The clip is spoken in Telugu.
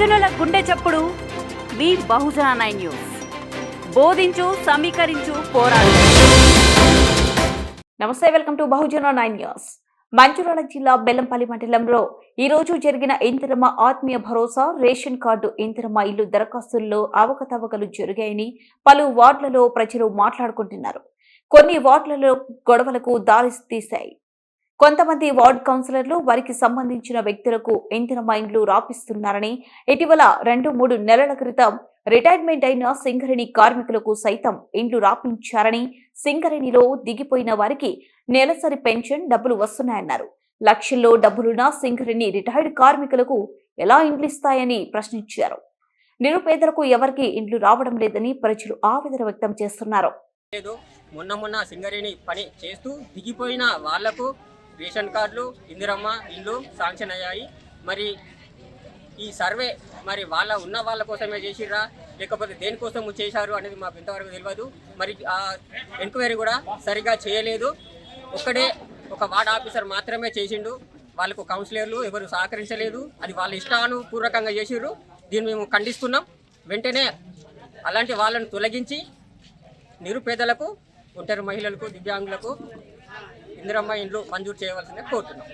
గుండె చప్పుడు మీ బహుజన నైన్ న్యూస్. బోధించు సమీకరించు పోరాడు. నమస్తే welcome to Bahujana nine news. Mancherial జిల్లా బెల్లంపల్లి మండలంలో ఈ రోజు జరిగిన ఇందిరమ్మ ఆత్మీయ భరోసా రేషన్ కార్డు ఇందిరమ్మ ఇల్లు దరఖాస్తుల్లో అవకతవకలు జరిగాయని పలు వార్డులలో ప్రజలు మాట్లాడుకుంటున్నారు. కొన్ని వార్డులలో గొడవలకు దారి తీశాయి. కొంతమంది వార్డు కౌన్సిలర్లు వారికి సంబంధించిన వ్యక్తులకు ఇంధన ఇండ్లు రాపిస్తున్నారని ఇటీవల రెండు మూడు నెలల క్రితం రిటైర్మెంట్ అయిన సింగరేణి కార్మికులకు సైతం ఇండ్లు రాపించారని సింగరేణిలో దిగిపోయిన వారికి నెలసరి పెన్షన్ డబ్బులు వస్తున్నాయన్నారు. లక్షల్లో డబ్బులున్న సింగరేణి రిటైర్డ్ కార్మికులకు ఎలా ఇండ్లు ఇస్తాయని ప్రశ్నించారు. నిరుపేదలకు ఎవరికి ఇండ్లు రావడం లేదని ప్రజలు ఆవేదన వ్యక్తం చేస్తున్నారు. మొన్న మొన్న సింగరేణి పని చేస్తూ దిగిపోయిన వాళ్ళకు రేషన్ కార్డులు ఇందిరమ్మ ఇల్లు శాంక్షన్ అయ్యాయి. మరి ఈ సర్వే మరి వాళ్ళ ఉన్న వాళ్ళ కోసమే చేసిర్రా? లేకపోతే దేనికోసం చేశారు అనేది మాకు ఇంతవరకు తెలియదు. మరి ఆ ఎంక్వైరీ కూడా సరిగా చేయలేదు. ఒక్కడే ఒక వార్డ్ ఆఫీసర్ మాత్రమే చేసిండు. వాళ్ళకు కౌన్సిలర్లు ఎవరు సహకరించలేదు. అది వాళ్ళ ఇష్టానుపూర్వకంగా చేసిర్రు. దీన్ని మేము ఖండిస్తున్నాం. వెంటనే అలాంటి వాళ్ళను తొలగించి నిరుపేదలకు ఒంటరి మహిళలకు దివ్యాంగులకు ఇందిరమ్మ ఇండ్లు మంజూరు చేయవలసిందే కోరుతున్నాం.